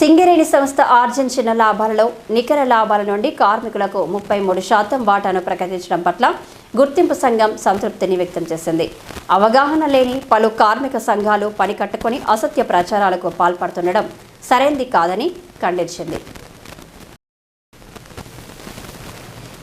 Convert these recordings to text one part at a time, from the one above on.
సింగరేణి సంస్థ ఆర్జించిన లాభాలలో నికర లాభాల నుండి కార్మికులకు ముప్పై మూడు శాతం వాటాను ప్రకటించడం పట్ల గుర్తింపు సంఘం సంతృప్తిని వ్యక్తం చేసింది. అవగాహన లేని పలు కార్మిక సంఘాలు పని కట్టుకొని అసత్య ప్రచారాలకు పాల్పడుతుండడం సరైంది కాదని ఖండించింది.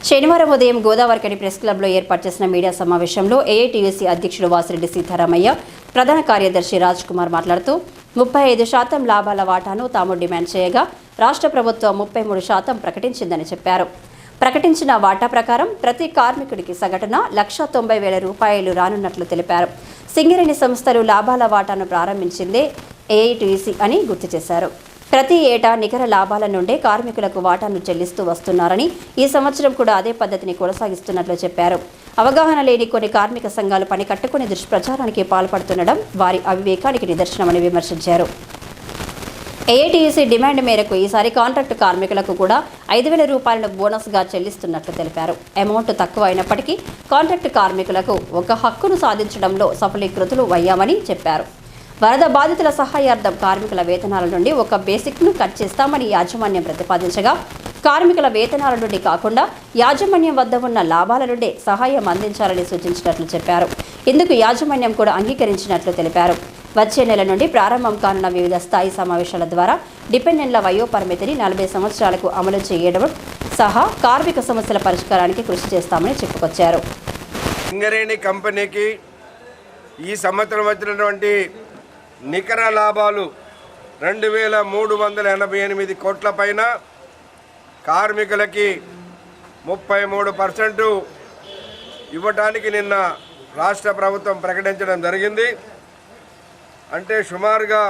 శనివారం ఉదయం గోదావరికని ప్రెస్ క్లబ్లో ఏర్పాటు చేసిన మీడియా సమావేశంలో ఏఐటీయూసీ అధ్యక్షుడు వాసిరెడ్డి సీతారామయ్య ప్రధాన కార్యదర్శి రాజ్ కుమార్ మాట్లాడుతూ ముప్పై ఐదు శాతం లాభాల వాటాను తాము డిమాండ్ చేయగా రాష్ట్ర ప్రభుత్వం ముప్పై మూడు శాతం ప్రకటించిందని చెప్పారు. ప్రకటించిన వాటా ప్రకారం ప్రతి కార్మికుడికి సగటున లక్ష తొంభై వేల రూపాయలు రానున్నట్లు తెలిపారు. సింగరేణి సంస్థలు లాభాల వాటాను ప్రారంభించిందే ఏఐటీసీ అని గుర్తు చేశారు. ప్రతి ఏటా నికర లాభాల నుండే కార్మికులకు వాటాను చెల్లిస్తూ వస్తున్నారని ఈ సంవత్సరం కూడా అదే పద్ధతిని కొనసాగిస్తున్నట్లు చెప్పారు. అవగాహన లేని కొన్ని కార్మిక సంఘాలు పని కట్టుకుని దుష్ప్రచారానికి పాల్పడుతుండడం వారి అవివేకానికి నిదర్శనమని విమర్శించారు. ఏఐటీసీ డిమాండ్ మేరకు ఈసారి కాంట్రాక్టు కార్మికులకు కూడా ఐదు వేల రూపాయలను బోనస్గా చెల్లిస్తున్నట్లు తెలిపారు. అమౌంట్ తక్కువ అయినప్పటికీ కాంట్రాక్టు కార్మికులకు ఒక హక్కును సాధించడంలో సఫలీకృతులు అయ్యామని చెప్పారు. వరద బాధితుల సహాయార్థం కార్మికుల వేతనాల నుండి ఒక బేసిక్ను కట్ చేస్తామని యాజమాన్యం ప్రతిపాదించగా కార్మికుల వేతనాల నుండి కాకుండా యాజమాన్యం వద్ద ఉన్న లాభాల నుండే సహాయం అందించాలని సూచించినట్లు చెప్పారు. ఇందుకు యాజమాన్యం కూడా అంగీకరించినట్లు తెలిపారు. వచ్చే నెల నుండి ప్రారంభం కానున్న వివిధ స్థాయి సమావేశాల ద్వారా డిపెండెంట్ల వయోపరిమితిని నలభై సంవత్సరాలకు అమలు చేయడం సహా కార్మిక సమస్యల పరిష్కారానికి కృషి చేస్తామని చెప్పుకొచ్చారు. సింగరేణి కంపెనీకి ఈ సంవత్సరం వచ్చినటువంటి నికర లాభాలు రెండు వేల మూడు వందల ఎనభై ఎనిమిది కోట్ల పైన కార్మికులకి ముప్పై మూడు పర్సెంటు ఇవ్వటానికి నిన్న రాష్ట్ర ప్రభుత్వం ప్రకటించడం జరిగింది. అంటే సుమారుగా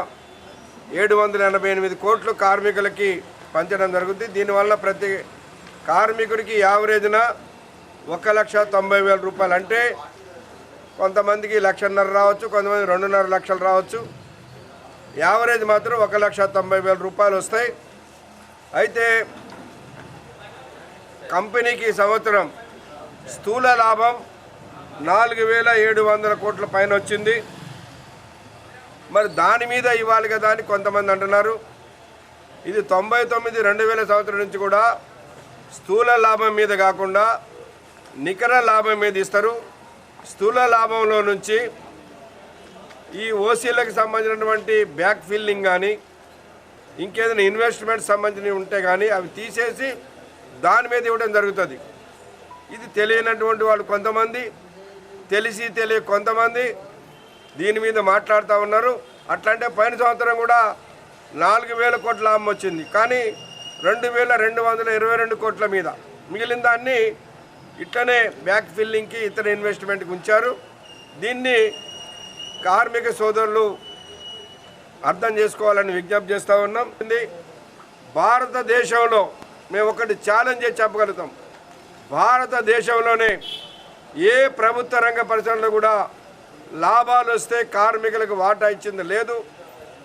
ఏడు వందల ఎనభై ఎనిమిది కోట్లు కార్మికులకి పంచడం జరుగుతుంది. దీనివల్ల ప్రతి కార్మికుడికి యావరేజ్న ఒక లక్ష తొంభై వేల రూపాయలు అంటే కొంతమందికి లక్షన్నర రావచ్చు కొంతమంది రెండున్నర లక్షలు రావచ్చు. యావరేజ్ మాత్రం ఒక లక్ష తొంభై వేల రూపాయలు వస్తాయి. అయితే కంపెనీకి సంవత్సరం స్థూల లాభం నాలుగు వేల ఏడు వందల కోట్ల పైన వచ్చింది. మరి దాని మీద ఇవ్వాలి కదా అని కొంతమంది అంటున్నారు. ఇది తొంభై తొమ్మిది రెండు వేల సంవత్సరం నుంచి కూడా స్థూల లాభం మీద కాకుండా నికర లాభం మీద ఇస్తారు. స్థూల లాభంలో నుంచి ఈ ఓసీలకు సంబంధించినటువంటి బ్యాక్ ఫిల్లింగ్ కానీ ఇంకేదైనా ఇన్వెస్ట్మెంట్ సంబంధించినవి ఉంటే కానీ అవి తీసేసి దాని మీద ఇవ్వడం జరుగుతుంది. ఇది తెలియనటువంటి వాళ్ళు కొంతమంది తెలిసి తెలియ కొంతమంది దీని మీద మాట్లాడుతూ ఉన్నారు. అట్లంటే పైన సంవత్సరం కూడా నాలుగు వేల కోట్ల లాభం వచ్చింది. కానీ రెండు వేల రెండు వందల ఇరవై రెండు కోట్ల మీద మిగిలిన దాన్ని ఇట్లనే బ్యాక్ ఫిల్లింగ్కి ఇతర ఇన్వెస్ట్మెంట్కి ఉంచారు. దీన్ని కార్మిక సోదరులు అర్థం చేసుకోవాలని విజ్ఞప్తి చేస్తూ ఉన్నాం. భారతదేశంలో మేము ఒకటి ఛాలెంజ్ చేసి చెప్పగలుగుతాం. భారతదేశంలోనే ఏ ప్రభుత్వ రంగ పరిశ్రమలో కూడా లాభాలు వస్తే కార్మికులకు వాటా ఇచ్చింది లేదు.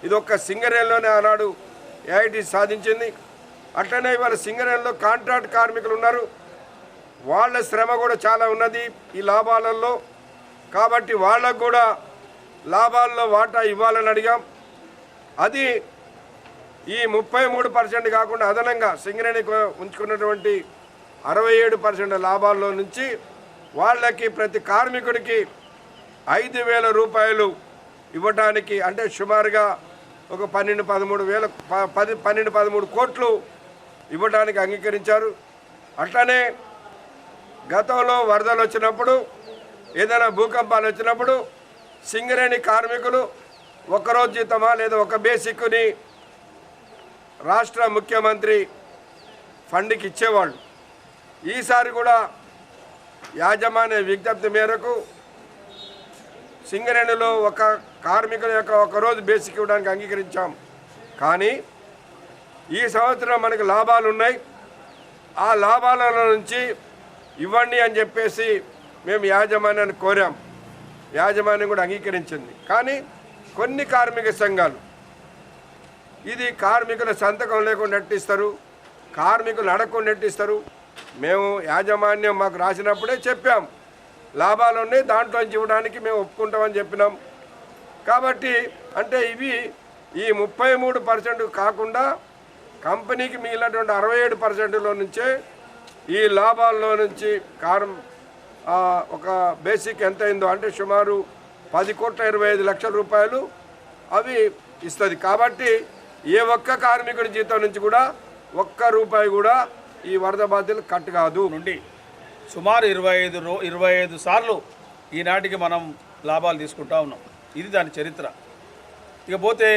ఇది ఒక్క సింగరేణిలోనే ఆనాడు ఏఐటి సాధించింది. అట్లనే ఇవాళ సింగరేణిలో కాంట్రాక్ట్ కార్మికులు ఉన్నారు. వాళ్ళ శ్రమ కూడా చాలా ఉన్నది ఈ లాభాలలో. కాబట్టి వాళ్ళకు కూడా లాభాల్లో వాటా ఇవ్వాలని అడిగాం. అది ఈ ముప్పై మూడు పర్సెంట్ కాకుండా అదనంగా సింగరేణి ఉంచుకున్నటువంటి అరవై ఏడు పర్సెంట్ లాభాల్లో నుంచి వాళ్ళకి ప్రతి కార్మికుడికి ఐదు వేల రూపాయలు ఇవ్వడానికి అంటే సుమారుగా ఒక పన్నెండు పదమూడు వేల ప- పది పన్నెండు పదమూడు కోట్లు ఇవ్వడానికి అంగీకరించారు. అట్లనే గతంలో వరదలు వచ్చినప్పుడు ఏదైనా భూకంపాలు వచ్చినప్పుడు సింగరేణి కార్మికులు ఒకరోజు జీతమా లేదా ఒక బేసిక్ని రాష్ట్ర ముఖ్యమంత్రి ఫండ్కి ఇచ్చేవాళ్ళు. ఈసారి కూడా యాజమాన్య విజ్ఞప్తి మేరకు సింగరేణిలో ఒక కార్మికుల యొక్క ఒకరోజు బేసిక్ ఇవ్వడానికి అంగీకరించాం. కానీ ఈ సంవత్సరం మనకు లాభాలు ఉన్నాయి. ఆ లాభాల నుంచి ఇవ్వండి అని చెప్పేసి మేము యాజమాన్యాన్ని కోరాం. యాజమాన్యం కూడా అంగీకరించింది. కానీ కొన్ని కార్మిక సంఘాలు ఇది కార్మికుల సంతకం లేకుండా నెట్టిస్తారు. కార్మికులు అడగకుండా నెట్టిస్తారు. మేము యాజమాన్యం మాకు రాసినప్పుడే చెప్పాం. లాభాలు ఉన్నాయి దాంట్లో ఇవ్వడానికి మేము ఒప్పుకుంటామని చెప్పినాం. కాబట్టి అంటే ఇవి ఈ ముప్పై మూడు పర్సెంట్ కాకుండా కంపెనీకి మిగిలినటువంటి అరవై ఏడు పర్సెంట్లో నుంచే ఈ లాభాల్లో నుంచి కారం ఒక బేసిక్ ఎంత అయిందో అంటే సుమారు పది కోట్ల ఇరవై ఐదు లక్షల రూపాయలు అవి ఇస్తుంది. కాబట్టి ఏ ఒక్క కార్మికుడి జీతం నుంచి కూడా ఒక్క రూపాయి కూడా ఈ వరద బాధ్యతలు కట్ కాదు. నుండి సుమారు ఇరవై ఐదు రో ఇరవై ఐదు సార్లు ఈనాటికి మనం లాభాలు తీసుకుంటా ఉన్నాం. ఇది దాని చరిత్ర. ఇకపోతే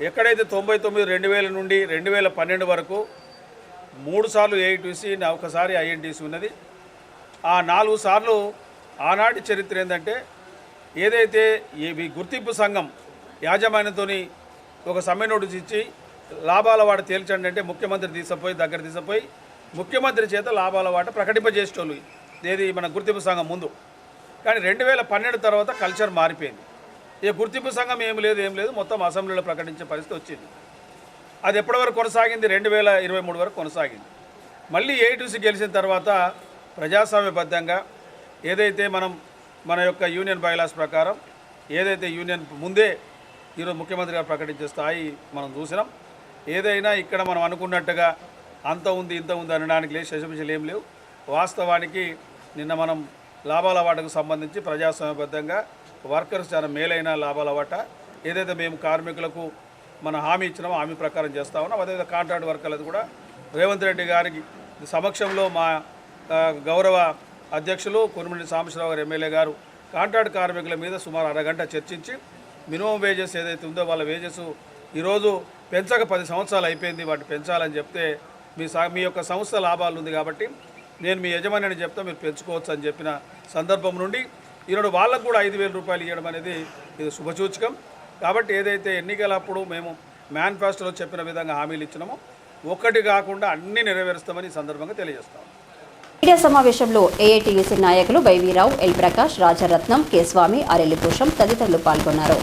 ఎక్కడైతే తొంభై తొమ్మిది రెండు వేల నుండి రెండు వేల పన్నెండు వరకు మూడు సార్లు ఏఐటీసీ ఒకసారి ఐఎన్టీసీ ఉన్నది. ఆ నాలుగు సార్లు ఆనాటి చరిత్ర ఏంటంటే ఏదైతే ఈ గుర్తింపు సంఘం యాజమాన్యంతోని ఒక సమ్మె నోటీస్ ఇచ్చి లాభాల వాట తేల్చండి అంటే ముఖ్యమంత్రి తీసుకుపోయి దగ్గర తీసుకుపోయి ముఖ్యమంత్రి చేత లాభాల వాట ప్రకటింపజేసేటోళ్ళు. ఏది మన గుర్తింపు సంఘం ముందు. కానీ రెండు వేల పన్నెండు తర్వాత కల్చర్ మారిపోయింది. ఏ గుర్తింపు సంఘం ఏం లేదు ఏం లేదు మొత్తం అసెంబ్లీలో ప్రకటించే పరిస్థితి వచ్చింది. అది ఎప్పటి వరకు కొనసాగింది? రెండు వేల ఇరవై మూడు వరకు కొనసాగింది. మళ్ళీ ఏటీసీ గెలిచిన తర్వాత ప్రజాస్వామ్యబద్ధంగా ఏదైతే మనం మన యొక్క యూనియన్ బైలాస్ ప్రకారం ఏదైతే యూనియన్ ముందే ఈరోజు ముఖ్యమంత్రి గారు ప్రకటించే స్థాయి మనం చూసినాం. ఏదైనా ఇక్కడ మనం అనుకున్నట్టుగా అంత ఉంది ఇంత ఉంది అనడానికి లేదు శశమిషలు ఏం లేవు. వాస్తవానికి నిన్న మనం లాభాల వాటకు సంబంధించి ప్రజాస్వామ్యబద్ధంగా వర్కర్స్ చాలా మేలైన లాభాల వాట. ఏదైతే మేము కార్మికులకు మన హామీ ఇచ్చినామో హామీ ప్రకారం చేస్తా ఉన్నాం. అదేవిధంగా కాంట్రాక్ట్ వర్కర్లది కూడా రేవంత్ రెడ్డి గారికి సమక్షంలో మా గౌరవ అధ్యక్షులు కొనుమిడి సాంబశివరావు గారు ఎమ్మెల్యే గారు కాంట్రాక్ట్ కార్మికుల మీద సుమారు అరగంట చర్చించి మినిమం వేజెస్ ఏదైతే ఉందో వాళ్ళ వేజెస్ ఈరోజు పెంచక పది సంవత్సరాలు అయిపోయింది వాటిని పెంచాలని చెప్తే మీ సా మీ యొక్క సంస్థ లాభాలు ఉంది కాబట్టి నేను మీ యజమాని చెప్తా మీరు పెంచుకోవచ్చు అని చెప్పిన సందర్భం నుండి ఈరోజు వాళ్ళకు కూడా ఐదు వేల రూపాయలు ఇవ్వడం అనేది ఇది శుభసూచకం. కాబట్టి ఏదైతే ఎన్నికలప్పుడు మేము మేనిఫెస్టోలో చెప్పిన విధంగా హామీలు ఇచ్చినామో ఒక్కటి కాకుండా అన్నీ నెరవేరుస్తామని ఈ సందర్భంగా తెలియజేస్తాము మీడియా సమావేశంలో ఏఐటీయూసీ నాయకులు వైవీరావు ఎల్ ప్రకాష్ రాజరత్నం కె స్వామి అరెల్లిభూషం తదితరులు పాల్గొన్నారు.